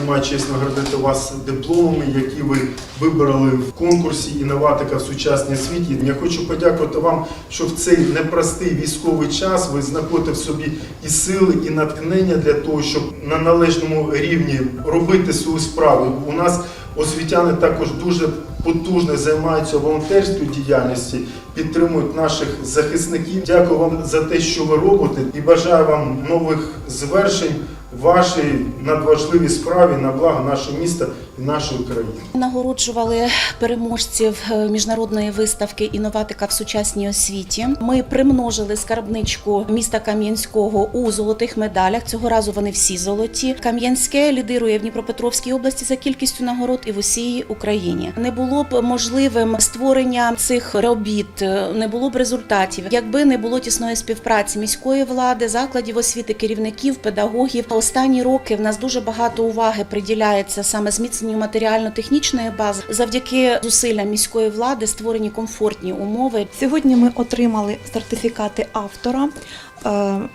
маю честь наградити вас дипломами, які ви вибрали в конкурсі інноватика в сучасній світі. Я хочу подякувати вам, що в цей непростий військовий час ви знаходите в собі і сили, і натхнення для того, щоб на належному рівні робити свою справу. У нас освітяни також дуже потужно займаються волонтерською діяльністю, підтримують наших захисників. Дякую вам за те, що ви робите, і бажаю вам нових звершень вашій надважливій справі на благо нашого міста і нашої країни. Нагороджували переможців е, міжнародної виставки інноватика в сучасній освіті. Ми примножили скарбничку міста Кам'янського у золотих медалях. Цього разу вони всі золоті. Кам'янське лідирує в Дніпропетровській області за кількістю нагород і в усій Україні. Не було б можливим створення цих робіт, е, не було б результатів, якби не було тісної співпраці міської влади, закладів освіти, керівників, педагогів. Останні роки в нас дуже багато уваги приділяється саме зміцненню матеріально-технічної бази. Завдяки зусиллям міської влади створені комфортні умови Сьогодні ми отримали сертифікати автора е,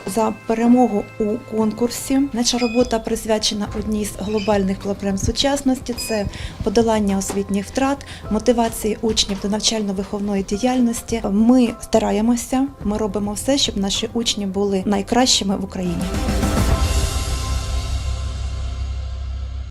за перемогу у конкурсі. Наша робота присвячена одній з глобальних проблем сучасності: це подолання освітніх втрат, мотивації учнів до навчально-виховної діяльності. Ми стараємося, ми робимо все, щоб наші учні були найкращими в Україні.